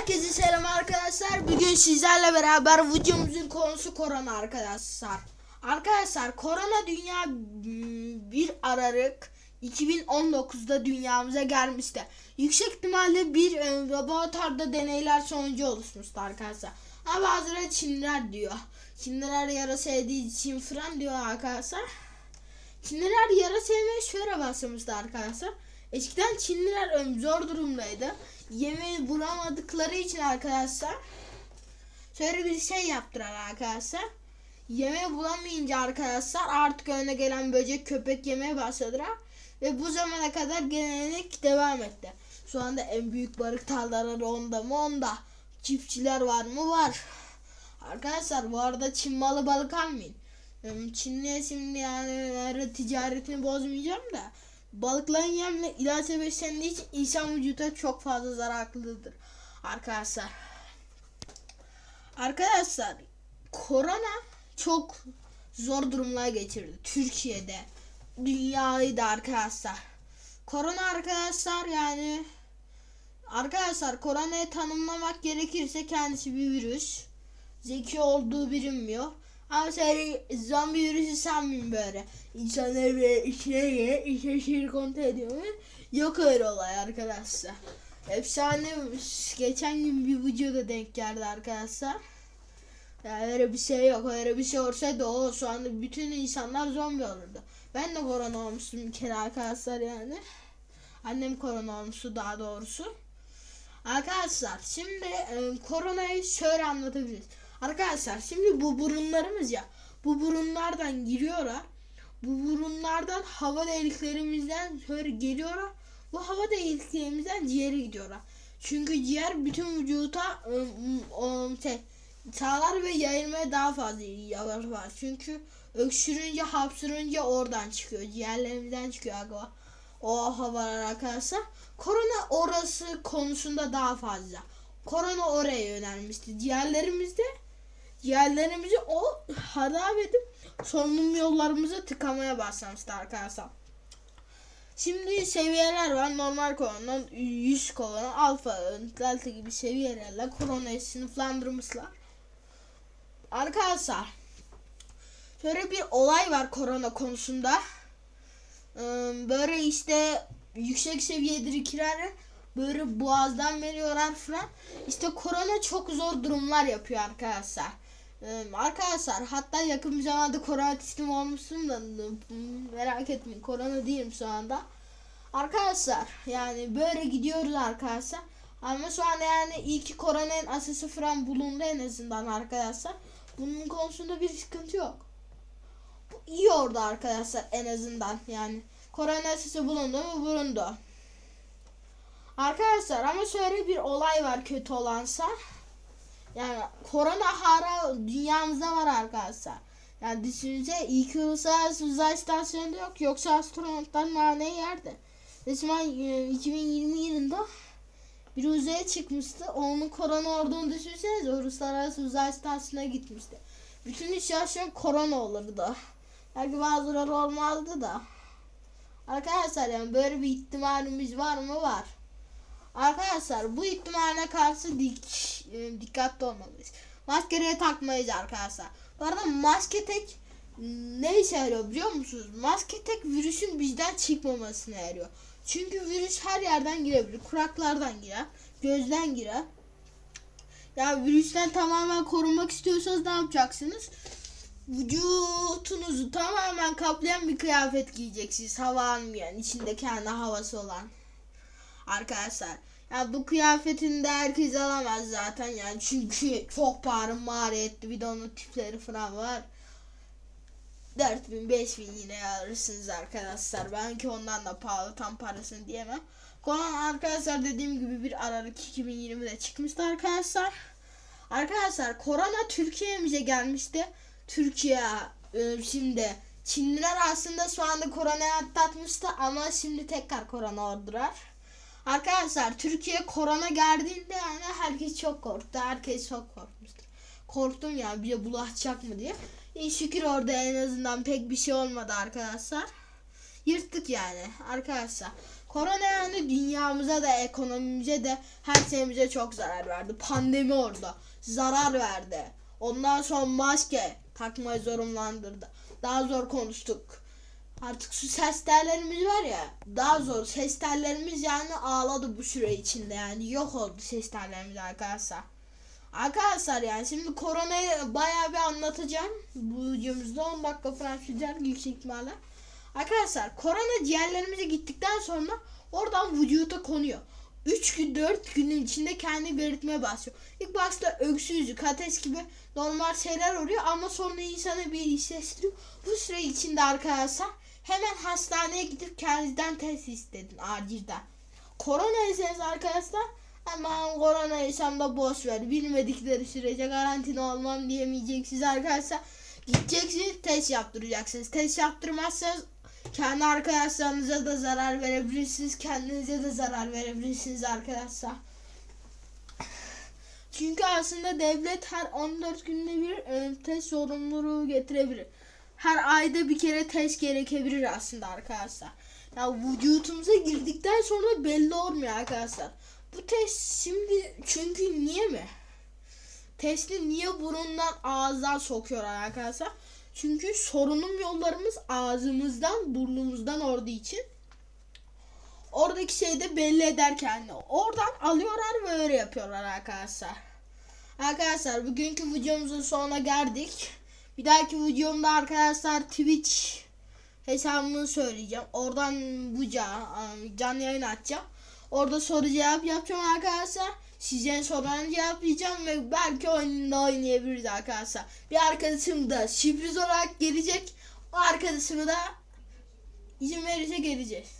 Herkese selam arkadaşlar. Bugün sizlerle beraber videomuzun konusu korona arkadaşlar. Arkadaşlar korona dünya m, 1 Aralık 2019'da dünyamıza gelmişti. Yüksek ihtimalle bir e, laboratuvarda deneyler sonucu oluşmuştu arkadaşlar. Ama bazıları Çinliler diyor. Çinliler yara sevdiği için falan diyor arkadaşlar. Çinliler yara sevmeye şöyle başlamıştı arkadaşlar. Eskiden Çinliler zor durumdaydı. Yemeği bulamadıkları için arkadaşlar şöyle bir şey yaptılar arkadaşlar. Yemeği bulamayınca arkadaşlar artık önüne gelen böcek köpek yemeye başladılar. Ve bu zamana kadar gelenek devam etti. Şu anda en büyük balık tarlaları onda mı onda. Çiftçiler var mı var. Arkadaşlar bu arada Çin malı balık almayın. Em, Çinli'ye şimdi yani ticaretini bozmayacağım da balıkların yemle ilaçla beslendiği için insan vücuda çok fazla zararlıdır arkadaşlar. Arkadaşlar korona çok zor durumlar geçirdi Türkiye'de. Dünyayı da arkadaşlar. Korona arkadaşlar yani arkadaşlar koronayı tanımlamak gerekirse kendisi bir virüs. Zeki olduğu bilinmiyor. Ama seri zombi virüsü sanmıyorum böyle. İnsanları böyle içine gire, içine şiir kontrol ediyor mu? Yok öyle olay arkadaşlar. Efsane geçen gün bir videoda denk geldi arkadaşlar. Yani öyle bir şey yok. Öyle bir şey olsaydı o şu anda bütün insanlar zombi olurdu. Ben de korona olmuştum bir kere arkadaşlar yani. Annem korona olmuştu daha doğrusu. Arkadaşlar şimdi e, koronayı şöyle anlatabiliriz. Arkadaşlar şimdi bu burunlarımız ya bu burunlardan giriyorlar. Bu burunlardan hava deliklerimizden şöyle geliyorlar. Bu hava deliklerimizden ciğere gidiyorlar. Çünkü ciğer bütün vücuda ım, ım, şey, sağlar ve yayılmaya daha fazla yarar var. Çünkü öksürünce hapsırınca oradan çıkıyor. Ciğerlerimizden çıkıyor aga. O havalar arkadaşlar. Korona orası konusunda daha fazla. Korona oraya yönelmişti. Ciğerlerimizde ciğerlerimizi o harap edip solunum yollarımıza tıkamaya başlamıştı arkadaşlar. Şimdi seviyeler var. Normal korona, 100 korona, alfa, delta gibi seviyelerle koronayı sınıflandırmışlar. Arkadaşlar şöyle bir olay var korona konusunda. Böyle işte yüksek seviyedekiler böyle boğazdan veriyorlar falan. İşte korona çok zor durumlar yapıyor arkadaşlar. Ee, Arkadaşlar hatta yakın bir zamanda korona teslim olmuşsun da merak etmeyin korona değilim şu anda. Arkadaşlar yani böyle gidiyoruz arkadaşlar. Ama şu anda yani iyi ki koronanın aşısı falan bulundu en azından arkadaşlar. Bunun konusunda bir sıkıntı yok. Bu iyi oldu arkadaşlar en azından yani. Korona aşısı bulundu mu bulundu. Arkadaşlar ama şöyle bir olay var kötü olansa. Yani korona hala dünyamızda var arkadaşlar. Yani düşünce ilk uluslararası uzay istasyonunda yok. Yoksa astronotlar nane yerde. Resmen e, 2020 yılında bir uzaya çıkmıştı. Onun korona olduğunu düşünsenize uluslararası uzay istasyonuna gitmişti. Bütün istasyon korona olurdu. Belki bazıları olmazdı da. Arkadaşlar yani böyle bir ihtimalimiz var mı? Var. Arkadaşlar bu ihtimaline karşı dik, e, dikkatli olmalıyız. Maskeyi takmayız arkadaşlar. Bu arada maske tek ne işe yarıyor biliyor musunuz? Maske tek virüsün bizden çıkmamasına yarıyor. Çünkü virüs her yerden girebilir. Kulaklardan girer, gözden girer. Ya virüsten tamamen korunmak istiyorsanız ne yapacaksınız? Vücutunuzu tamamen kaplayan bir kıyafet giyeceksiniz. Hava almayan, içinde kendi havası olan. Arkadaşlar ya bu kıyafetin de herkes alamaz zaten yani çünkü çok pahalı maliyetli bir de onun tipleri falan var. 4000 5000 yine alırsınız arkadaşlar. Belki ondan da pahalı tam parasını diyemem. Korona arkadaşlar dediğim gibi bir Aralık 2020'de çıkmıştı arkadaşlar. Arkadaşlar korona Türkiye'mize gelmişti. Türkiye e, şimdi Çinliler aslında şu anda koronayı atlatmıştı ama şimdi tekrar korona oldular. Arkadaşlar Türkiye korona geldiğinde yani herkes çok korktu. Herkes çok korkmuştur. Korktum ya bize bulaşacak mı diye. İyi şükür orada en azından pek bir şey olmadı arkadaşlar. Yırttık yani arkadaşlar. Korona yani dünyamıza da ekonomimize de her şeyimize çok zarar verdi. Pandemi orada zarar verdi. Ondan sonra maske takmayı zorunlandırdı. Daha zor konuştuk. Artık şu ses tellerimiz var ya daha zor. Ses tellerimiz yani ağladı bu süre içinde yani yok oldu ses tellerimiz arkadaşlar. Arkadaşlar yani şimdi koronayı bayağı bir anlatacağım. Bu videomuzda 10 dakika falan sürer yüksek ihtimalle. Arkadaşlar korona ciğerlerimize gittikten sonra oradan vücuda konuyor. 3 gün 4 günün içinde kendi belirtmeye başlıyor. İlk başta öksürücü, ateş gibi normal şeyler oluyor ama sonra insana bir hissettiriyor. Bu süre içinde arkadaşlar hemen hastaneye gidip kendinizden test istedin acilden. Korona ise arkadaşlar aman korona de boş ver. Bilmedikleri sürece karantina olmam diyemeyeceksiniz arkadaşlar. Gideceksiniz test yaptıracaksınız. Test yaptırmazsanız kendi arkadaşlarınıza da zarar verebilirsiniz. Kendinize de zarar verebilirsiniz arkadaşlar. Çünkü aslında devlet her 14 günde bir e, test sorumluluğu getirebilir. Her ayda bir kere test gerekebilir aslında arkadaşlar. Ya vücutumuza girdikten sonra belli olmuyor arkadaşlar. Bu test şimdi çünkü niye mi? Testi niye burundan ağızdan sokuyorlar arkadaşlar? Çünkü sorunum yollarımız ağzımızdan burnumuzdan olduğu için oradaki şeyi de belli ederken oradan alıyorlar ve öyle yapıyorlar arkadaşlar. Arkadaşlar bugünkü videomuzun sonuna geldik. Bir dahaki videomda arkadaşlar Twitch hesabımı söyleyeceğim. Oradan bu can, canlı yayın açacağım. Orada soru cevap yapacağım arkadaşlar. Sizin sorularını cevaplayacağım ve belki oyunda oynayabiliriz arkadaşlar. Bir arkadaşım da sürpriz olarak gelecek. O arkadaşımı da izin verirse geleceğiz.